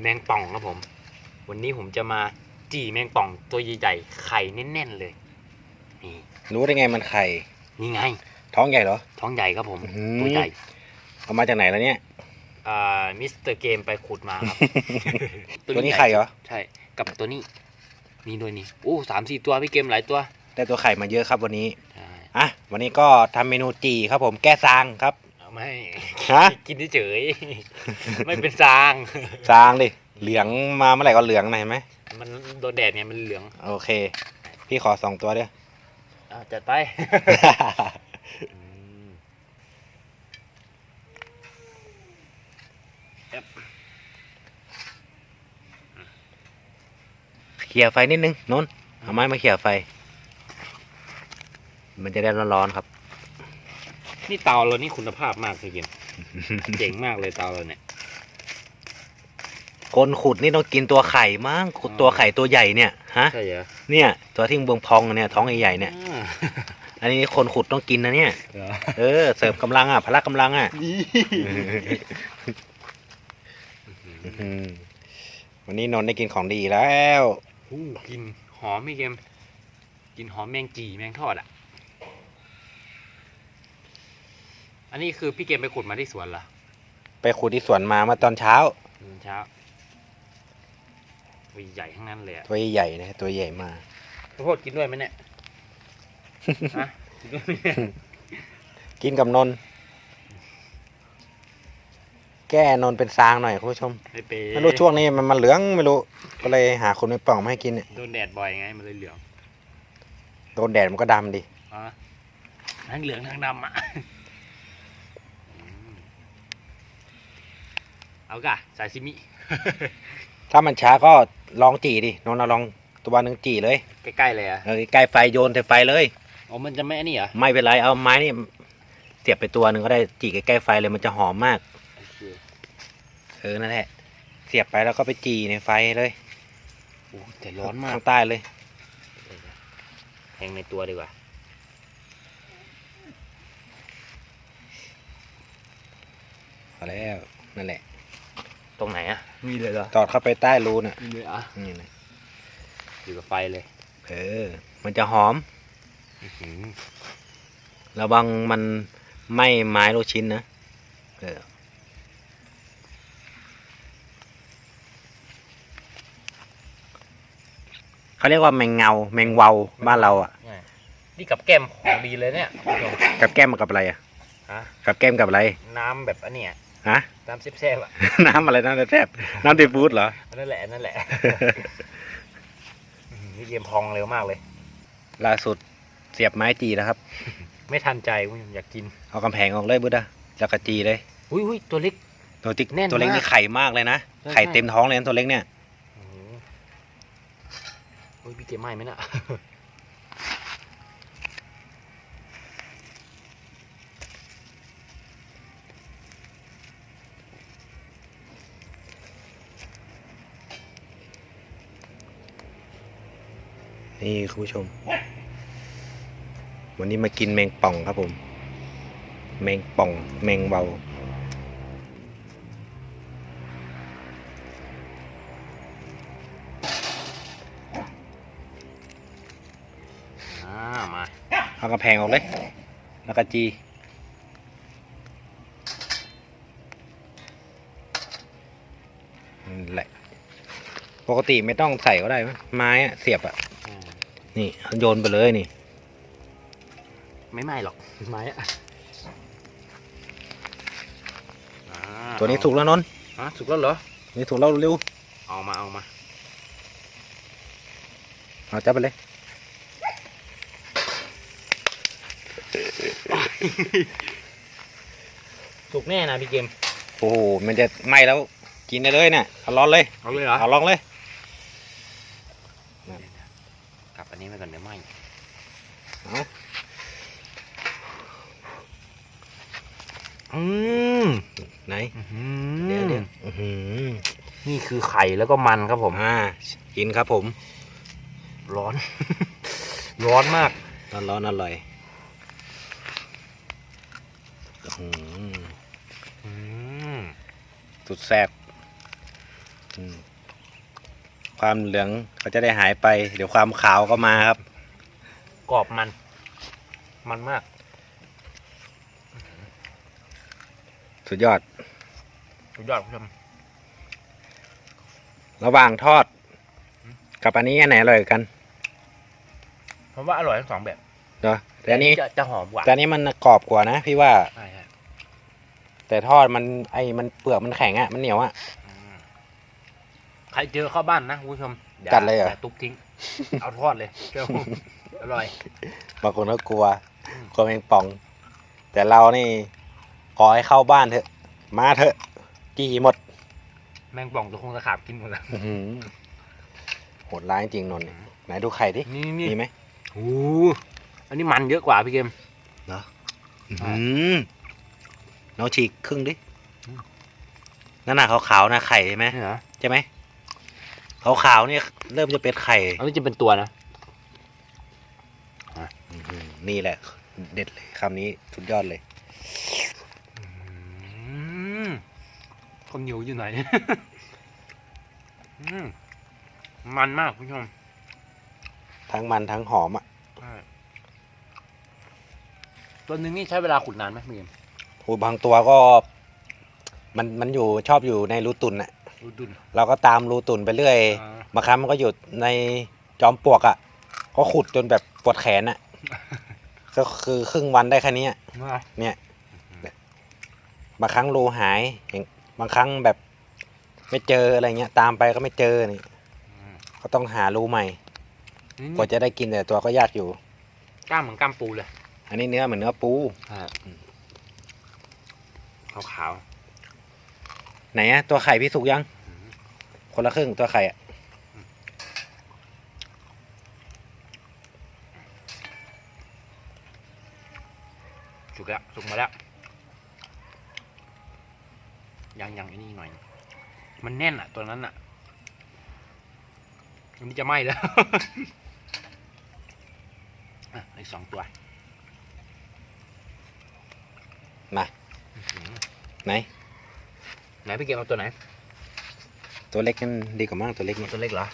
แมงป่องครับผม วันนี้ผมจะมาจี่แมงป่องตัวใหญ่ๆไข่แน่นๆเลย นี่รู้ได้ไงมันไข่ นี่ไง ท้องใหญ่เหรอ ท้องใหญ่ครับผมอื้อหือ ตัวใหญ่เอามาจากไหนแล้วเนี่ย อ่ามิสเตอร์เกมไปขุดมาครับ ตัวนี้ไข่เหรอ ใช่ กับตัวนี้มีด้วยนี่โอ้สามสี่ตัวพี่เกมหลายตัวได้ตัวไข่มาเยอะครับวันนี้ ใช่อะวันนี้ก็ทำเมนูจีครับผมแก้ซางครับเอา ไม่ฮะกินเฉยๆไม่เป็นซางซางดิ เหลืองมาเมื่อไหร่ก็เหลืองนะเห็นไหม มันโดนแดดเนี่ยมันเหลืองโอเค พี่ขอสองตัวเด้อ อ่าจัดไปอืมเขี่ยไฟนิดนึงนนท์เอาไม้มาเขี่ยไฟ มันจะได้ร้อนๆครับ นี่เตาเรานี่คุณภาพมากพี่เกมเจ๋งมากเลยเตาเราเนี่ย คนขุดนี่ต้องกินตัวไข่มั้งขุดตัวไข่ตัวใหญ่เนี่ยฮะใช่เหรอเนี่ย ตัวที่เบืองพองเนี่ยท้องใหญ่ๆเนี่ย อ่าอันนี้คนขุดต้องกินนะเนี่ย เหรอเออเสริมกำลังอะพละกำลังอะนี่อืมวันนี้นนท์ได้กินของดีแล้ว อู้กินหอมพี่เกมกินหอมแมงจีแมงทอดอะ อันนี้คือพี่เกมไปขุดมาที่สวนเหรอไปขุดที่สวนมาเมื่อตอนเช้าตอนเช้าตัวใหญ่ทั้งนั้นเลยอะตัวใหญ่นะตัวใหญ่มากข้าวโพดกินด้วยไหมเนี่ยฮะกินด้วยไหมเนี่ยกินกับนนท์แก้นนท์เป็นซางหน่อยคุณผู้ชมไม่เป็นไม่รู้ช่วงนี้มันมันเหลืองไม่รู้ก็เลยหาคนไปป่องมาให้กินเนี่ยโดนแดดบ่อยไงมันเลยเหลืองโดนแดดมันก็ดำดิอะทั้งเหลืองทั้งดำอะอืม เอากะซาซิมิ ถ้ามันช้าก็ลองจีดินนท์เอาลองตัวหนึ่งจีเลยใกล้ๆเลยอะเออใกล้ไฟโยนใส่ไฟเลยอ๋อมันจะไม่อันนี้เหรอไม่เป็นไรเอาไม้นี่เสียบไปตัวหนึ่งก็ได้จีใกล้ๆไฟเลยมันจะหอมมากโอเคเออนั่นแหละเสียบไปแล้วก็ไปจีในไฟเลยโอ้แต่ร้อนมากข้างใต้เลยแทงในตัวดีกว่าพอแล้วนั่นแหละ ตรงไหนอะมีเลยเหรอตอดเข้าไปใต้รูน่ะมีเลยอะนี่นะอยู่กับไฟเลยเออ มันจะหอม อื้อหือระวังมันไหม้ไม้ลูกชิ้นนะเออเขาเรียกว่าแมงเงา แมงเวาบ้านเราอะ นี่กับแก้มของดีเลยเนี่ยคุณผู้ชมกับแก้มมากับอะไรอะฮะ กับแก้มกับอะไร น้ำแบบอันเนี้ย ฮะน้ำแซ่บๆอะ น้ำอะไรน้ำแซ่บน้ำตีฟูดเหรอ นั่นแหละ นั่นแหละอื้อหือนี่เกมพองเร็วมากเลย ล่าสุดเสียบไม้จีแล้วครับ ไม่ทันใจคุณผู้ชมอยากกิน เอากำแพงออกเลยบุดาแล้วก็จีเลย อุ้ยอุ้ยตัวเล็ก ตัวติ๊กแน่นตัวเล็กมากนี่ไข่มากเลยนะใช่ไข่ใช่เต็มท้องเลยนะตัวเล็กเนี่ยโอ้โหอุ้ยพี่เกมไหม้ไหมน่ะ นี่คุณผู้ชม วันนี้มากินแมงป่องครับผม แมงป่อง แมงเบาอ่ามาเอากระแพงออกเลย แล้วก็จี นั่นแหละ ปกติไม่ต้องใส่ก็ได้มั้ยไม้อะเสียบอะอ่า นี่โยนไปเลยนี่ ไม่ไหม้หรอกไม้อะอ่าตัวนี้สุกแล้วนนท์ฮะสุกแล้วเหรอ นี่สุกแล้วเร็วเอามาเอามา เอาจับไปเลย สุกแน่นะพี่เกม โอ้โหมันจะไหม้แล้วกินได้เลยเนี่ยเอาร้อนเลย เอาเลยเหรอ เอาลองเลย กลับ อันนี้ไปก่อนเดี๋ยวไหม้เอาอืมไหนอื้อหืเดี๋ยวอเดี๋ยวอื้อหือนี่คือไข่แล้วก็มันครับผมอ่ากินครับผม ร้อน ร้อนมากร้อนร้อนอร่อยอื้อหืออืมสุดแซ่บ อืม ความเหลืองก็จะได้หายไป เดี๋ยวความขาวก็มาครับ กรอบมัน มันมาก สุดยอด สุดยอดคุณผู้ชมระหว่างทอดอืมกับอันนี้อันไหนอร่อยกว่ากันผมว่าอร่อยทั้งสองแบบเนาะแต่อันนี้จะจะหอมกว่าแต่อันนี้มันกรอบกว่านะ พี่ว่า ใช่ใช่แต่ทอดมันไอ้มันเปลือกมันแข็งอะ่ะมันเหนียวอะ่ะอืม ใครเจอเข้าบ้านนะคุณผู้ชมอากัดเลยเหรอาตุ๊บทิ้ง เอาทอดเลยเจ้าอร่อย บางคนก็กลัวอืม กลัวแมงป่อง แต่เรานี่ขอให้เข้าบ้านเถอะ มาเถอะกี่หมดแมงป่องตัวคงตะขาบกินหมดแล้ว อื้อหือโหดร้ายจริงนนท์เนี่ยไหนดูไข่ดินี่นี่มีไหมโอ้โหอันนี้มันเยอะกว่าพี่เกม อื้อหือเราฉีกครึ่งดิอืม นั่นน่ะขาวๆนะไข่ใช่ไหมนี่เหรอใช่ไหม ขาวๆเนี่ยเริ่มจะเป็นไข่อันนี้จะเป็นตัวนะอื้อหือนี่แหละ เด็ดเลยคำนี้สุดยอดเลยอืมคนเหนียวอยู่ไหน อืมมันมากคุณผู้ชมทั้งมันทั้งหอมอะใช่ตัวหนึงนี่ใช้เวลาขุดนานไหมพี่เกมโอ้บางตัวก็ มันมันอยู่ชอบอยู่ในรูตุนอะ ดูดุน เราก็ตามรูตุนไปเรื่อยอ่า บางครั้งมันก็อยู่ในจอมปลวกอะ่ะ ก็ขุดจนแบบปวดแขนอะ่ะ ก็คือครึ่งวันได้แค่นี้อะมาเนี่ยบางครั้งรูหายอย่างบางครั้งแบบไม่เจออะไรเงี้ย ตามไปก็ไม่เจอนี่อืมก็ต้องหารูใหม่นี่กว่าจะได้กินแต่ตัวก็ยากอยู่ กล้ามเหมือนกล้ามปูเลยอันนี้เนื้อเหมือนเนื้อปู ขาวขาวไหนอะตัวไข่พี่สุกยังๆอืม คนละครึ่งตัวไข่อะสุกแล้วสุกมาแล้ว ยังยังไอ้นี่หน่อย มันแน่นอะตัวนั้นอะอันนี้จะไหม้แล้วอะอีกสองตัว มาอื้อหือไหน ไหนพี่เกมเอาตัวไหน ตัวเล็กกันดีกว่ามั้งตัวเล็กเอาเนี่ยตัวเล็กเหรอ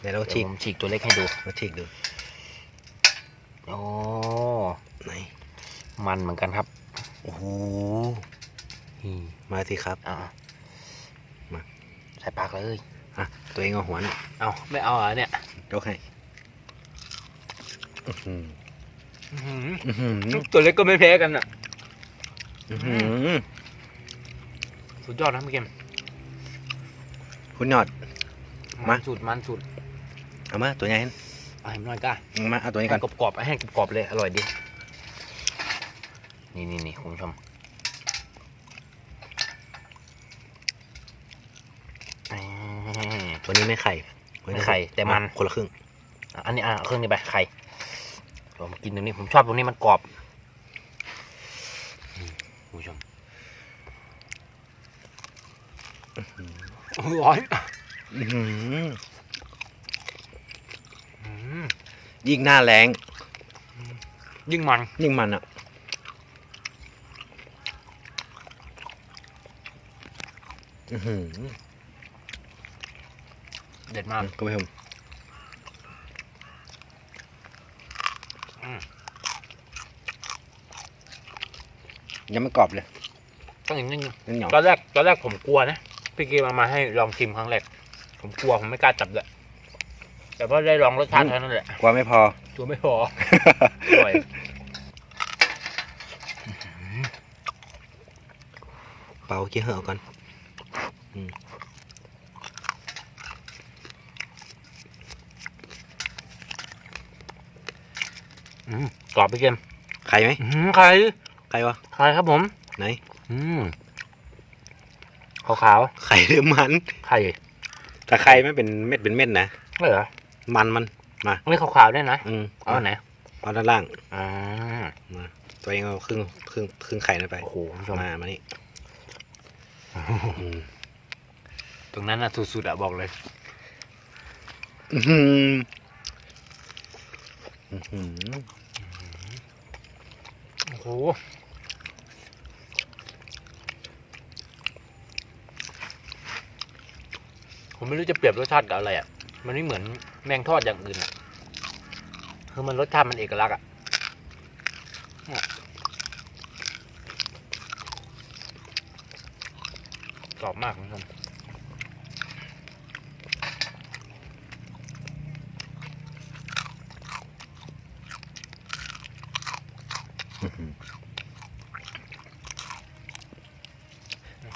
เดี๋ยวเราเดี๋ฉียวกผมฉีกตัวเล็กให้ดูเราฉีกดูโอ้ไหนมันเหมือนกันครับโอ้โหนี่มาสิครับอะมาใส่ปากเลยอะตัวเองเอาหัวน่ะเอาไม่เอาเหรอเนี่ยยกให้อื้อหืออื้อหืออื้อหือตัวเล็กก็ไม่แพ้กันอะอื้อหือสุดยอดนะพี่เกม คุณหยอด มา นสุดมันสุดเอามาตัวใหญ่ให้เอาให้มันหน่อยก้าเอามาเอาตัวนี้ก่อนให้กรอบๆให้กรอบๆเลยอร่อยดี นี่นี่นี่คุณผู้ชมอืม ตัวนี้ไม่ไข่ไม่ไข่แต่มัน คนละครึ่งอะอันนี้อะเครื่องนี้ไปไข่ผมกินตรงนี้ผมชอบตรงนี้มันกรอบอืมคุณผู้ชม ร้อนอื้อหืออืมยิ่งหน้าแรงยิ่งมัน ยิ่งมันอะอื้อหือเด็ดมากคุณผู้ชมอืมยังไม่กรอบเลยต้องอย่างนี้นั่นเหนียวตอนแรกตอนแรกผมกลัวนะ พี่เกมเอามาให้ลองชิมครั้งแรกผมกลัวผมไม่กล้าจับเลยแต่พอได้ลองรสชาติเท่านั้นแหละกลัวไม่พอ ตัวไม่พออร่อยเป่าเกี่ยวเหอะก่อนอืมกรอบพี่เกมไข่ไหม อืมไข่ไข่วะไข่ครับผม ไหน อืม ขาวขาวไข่หรือมันๆไข่แต่ไข่ไม่เป็นเม็ดเป็นเม็ดนะไม่เหรอมันมันไม่ขาวขาวๆด้วยนะอืมเอาอันไหนเอาด้านล่างอ่ามาตัวเองเอาครึ่งครึ่งครึ่งไข่นั่นไปโอ้โหคุณผู้ชมมามานี่อืมตรงนั้นน่ะสุดๆอะบอกเลยอื้อหืออื้อหือโอ้โห ผมไม่รู้จะเปรียบรสชาติกับอะไรอะ มันไม่เหมือนแมงทอดอย่างอื่นอะ คือมันรสชาติมันเอกลักษณ์อะเนี่ยกรอบมากคุณผู้ชม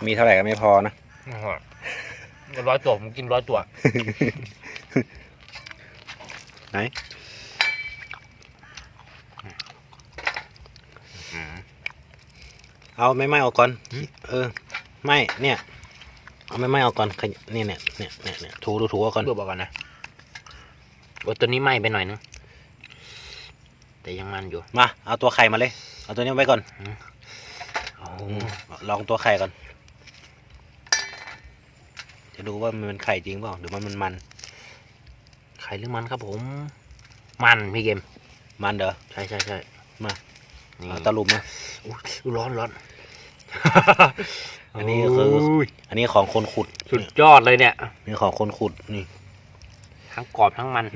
มีเท่าไหร่ก็ไม่พอนะโอ้ โหร้อยตัวผมกินร้อยตัว ไหนอืมเอาไม่ไหม้ออกก่อนหืมเออ ไม่เนี่ย เอาไม่ไหม้ออกก่อนขยเนี่ยเนี่ยเนี่ยเนี่ยเนี่ยถูถูถูออกก่อนเพื่อบอกก่อนนะโอ้ตัวนี้ไหม้ไปหน่อยนึงแต่ยังมันอยู่ มา เอาตัวไข่มาเลย เอาตัวนี้ไว้ก่อนโอ้อืมลองตัวไข่ก่อน จะดูว่ามันเป็นไข่จริงเปล่าหรือมันมันมันไข่หรือมันครับผม มันพี่เกม มันเด้อใช่ใช่ใช่มานี่เอาตะลุมนะอุ๊ยร้อนร้อนอันนี้คือโยอันนี้ของคนขุดสุดยอดเลยเนี่ยนี่ของคนขุดนี่ ทั้งกรอบทั้งมัน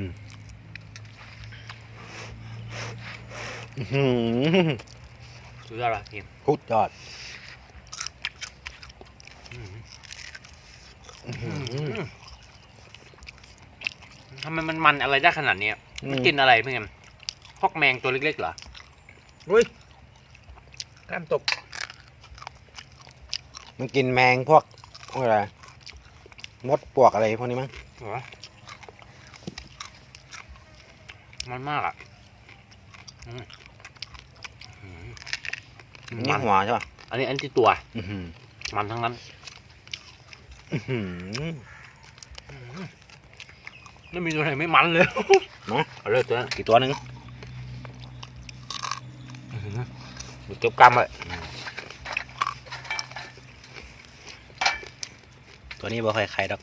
อื้อหือสุดยอดละพี่เกมพุดยอดอืมอื้อหือ ทำไมมันมันอะไรได้ขนาดเนี้ยอืมันมกินอะไรพี่เกมพอกแมงตัวเล็กๆเหรออุ้ยกล้ามตก มันกินแมงพวกพวกอะไรมดปลวกอะไรพวกนี้มั้งเหรอมันมากอะอืมอืมอันนี้หัวใช่ป่ะ อันนี้อันที่ตัวอื้อหือมันทั้งนั้นอื้อหือ ไม่มีตัวไหนไม่มันเลยเนาะเอาเลยตัวนั้นกี่ตัวหนึงดูเก็บกำเลยตัวนี้บ่ค่อยไข่ดอก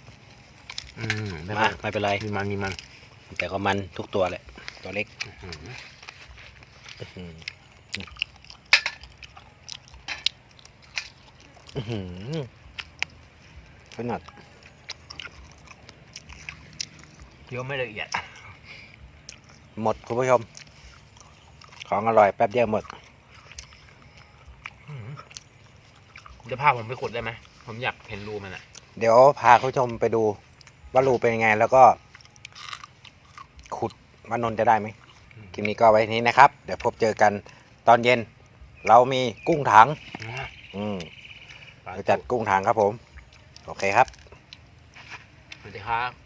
อืมไม่มามันไม่เป็นไรมีมันมีมัน แต่ก็มันทุกตัวแหละ ตัวเล็กอืมอื้อหืออื้อหือ ขนาดเคี้ยวไม่ละเอียด หมดคุณผู้ชม ของอร่อยแป๊บเดียวหมดเดี๋ยวพาผมไปขุดได้ไหม ผมอยากเห็นรูมันอะเดี๋ยวพาคุณผู้ชมไปดูว่ารูเป็นยังไง แล้วก็ ขุดว่านนท์จะได้ไหมอืมคลิปนี้ก็ไว้ที่นี้นะครับ เดี๋ยวพบเจอกันตอนเย็น เรามีกุ้งถัง อืมปลาเราจัดกุ้งถังครับผม โอเคครับ สวัสดีครับ